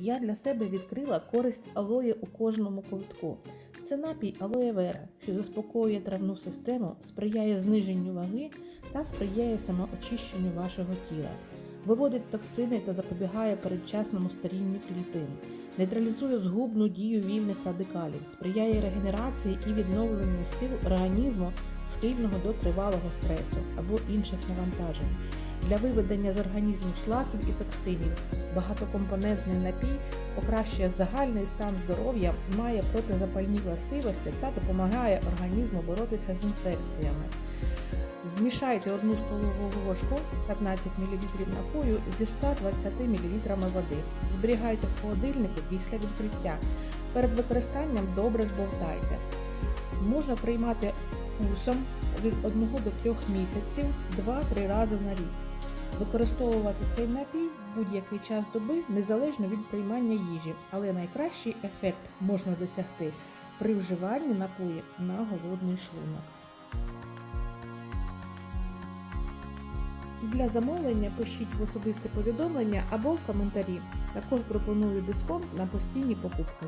я для себе відкрила користь алої у кожному ковтку. Це напій алоє вера, що заспокоює травну систему, сприяє зниженню ваги та сприяє самоочищенню вашого тіла, виводить токсини та запобігає передчасному старінню клітин, нейтралізує згубну дію вільних радикалів, сприяє регенерації і відновленню сил організму, схильного до тривалого стресу або інших навантажень. Для виведення з організму шлаків і токсинів багатокомпонентний напій покращує загальний стан здоров'я, має протизапальні властивості та допомагає організму боротися з інфекціями. Змішайте одну столову ложку 15 мл напою зі 120 мл води. Зберігайте в холодильнику після відкриття. Перед використанням добре збовтайте. Можна приймати курсом від 1 до 3 місяців 2-3 рази на рік. Використовувати цей напій будь-який час доби незалежно від приймання їжі, але найкращий ефект можна досягти при вживанні напоїв на голодний шлунок. Для замовлення пишіть в особисте повідомлення або в коментарі. Також пропоную дисконт на постійні покупки.